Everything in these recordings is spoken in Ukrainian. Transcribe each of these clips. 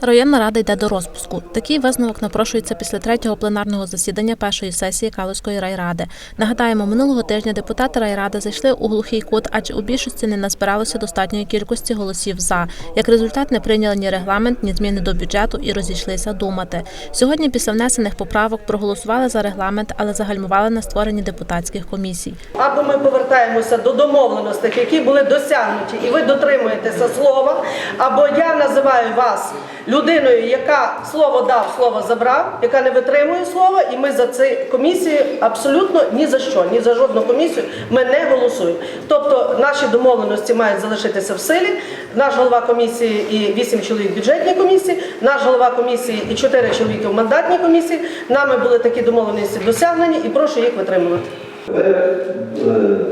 Районна рада йде до розпуску. Такий висновок напрошується після третього пленарного засідання першої сесії Калузької райради. Нагадаємо, минулого тижня депутати райради зайшли у глухий кут, адже у більшості не назбиралося достатньої кількості голосів за. Як результат, не прийняли ні регламент, ні зміни до бюджету і розійшлися думати. Сьогодні, після внесених поправок, проголосували за регламент, але загальмували на створенні депутатських комісій. Або ми повертаємося до домовленостей, які були досягнуті, і ви дотримуєтеся слова, або я називаю вас людиною, яка слово дав, слово забрав, яка не витримує слова, і ми за ці комісії абсолютно ні за що, ні за жодну комісію ми не голосуємо. Тобто наші домовленості мають залишитися в силі. Наш голова комісії і вісім чоловік бюджетній комісії, наш голова комісії і чотири чоловіки в мандатній комісії. Нами були такі домовленості досягнені, і прошу їх витримувати. Ви е,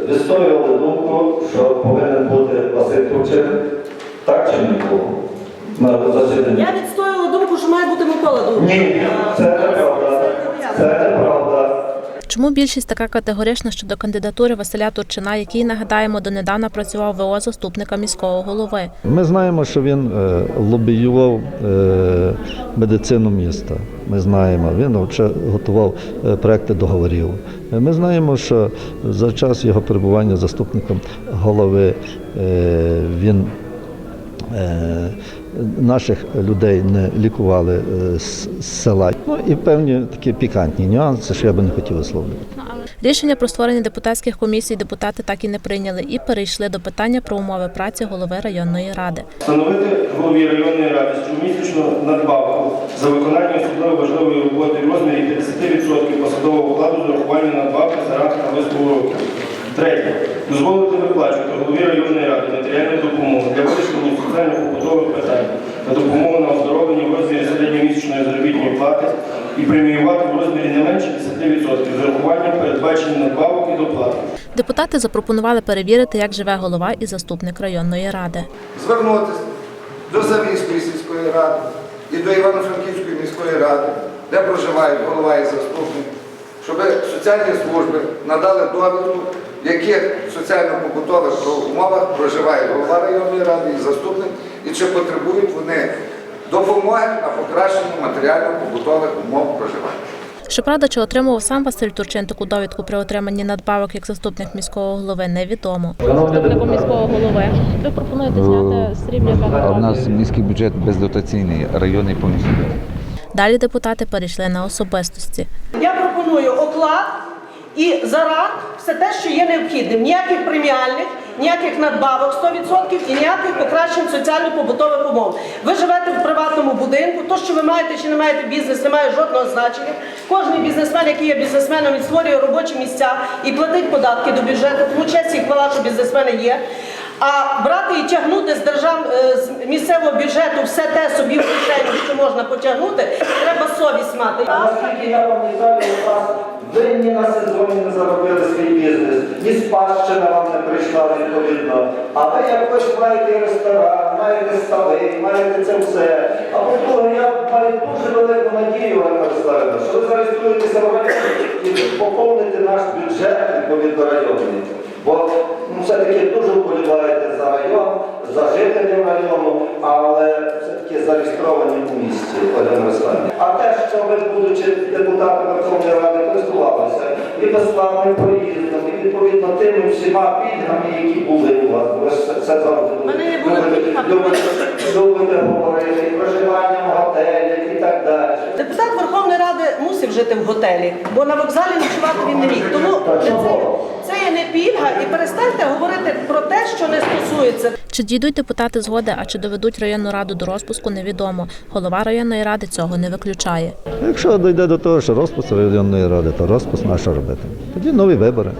вистоювали думку, що повинен бути Василь Турчин, так чи засіданні? Я відстоювала думку, що має бути Микола Думка. Ні, це неправда. Це неправда. Чому більшість така категорична щодо кандидатури Василя Турчина, який нагадаємо донедавна працював ВО заступника міського голови? Ми знаємо, що він е, лобіював е, медицину міста. Ми знаємо, він готував е, проекти договорів. Ми знаємо, що за час його перебування заступником голови він наших людей не лікували е, з села. Ну і певні такі пікантні нюанси, що я би не хотів висловлювати. Рішення про створення депутатських комісій депутати так і не прийняли і перейшли до питання про умови праці голови районної ради. Встановити голові районної ради щомісячну надбавку за виконання особливо важливої роботи в розмірі 50% посадового окладу з урахуванням надбавки за ранг та вислугу років. Третє. Дозволити виплачувати голові районної ради матеріальну допомогу для вирішення соціально-побутових питань та допомогу на оздоровлення в розмірі середньомісячної заробітної плати і преміювати в розмірі не менше 10% з урахуванням передбачених надбавок і доплат. Депутати запропонували перевірити, як живе голова і заступник районної ради. звернутися до Завійської сільської ради і до Івано-Франківської міської ради, де проживають голова і заступник, щоб соціальні служби надали довідку, в яких соціально-побутових умовах проживає голова районної ради і заступник, і чи потребують вони допомоги на покращення матеріально-побутових умов проживання. Щоправда, чи отримував сам Василь Турчин таку довідку при отриманні надбавок як заступник міського голови, невідомо. Заступником міського голови ви пропонуєте зняти сріблі А в нас міський бюджет бездотаційний, районний повністю. Далі депутати перейшли на особистості. Я пропоную оклад і за ранг все те, що є необхідним. Ніяких преміальних, ніяких надбавок 100% і ніяких покращень соціально-побутових умов. Ви живете в приватному будинку, то, що ви маєте чи не маєте бізнес, не має жодного значення. Кожен бізнесмен, який є бізнесменом, він створює робочі місця і платить податки до бюджету, тому честь і хвала, що бізнесмени є. А брати і тягнути з держав е, місцевого бюджету все те собі в кишеню, що можна потягнути, треба совість мати. Наскільки я пам'ятаю, у вас ви ні на сезоні не заробили свій бізнес, ні спадщина вам не прийшла відповідно. А ви якось маєте ресторан, маєте стави, маєте це все. А по-друге, я маю дуже велику надію, Олена Мирославівна, що ви зареєструєтеся в районі і поповните наш бюджет відповідно районний. Бо ну, все-таки дуже за жителів району, але все-таки зареєстровані у місті, Олена Мирославівна. А те, що ви, будучи депутатом Верховної Ради, користувалися і безплатним проїздом, і відповідно тими всіма пільгами, які були у вас, ви ж це завжди любите, любите, говорити, і проживання в готелях і так далі. Депутат Верховної Ради мусив жити в готелі, бо на вокзалі ночувати він не міг. Тому це є не пільга, і перестаньте говорити про те, що не стосується. Чи дійдуть депутати згоди, а чи доведуть районну раду до розпуску, невідомо. Голова районної ради цього не виключає. Якщо дійде до того, що розпуск районної ради, то розпуск на що робити? Тоді нові вибори.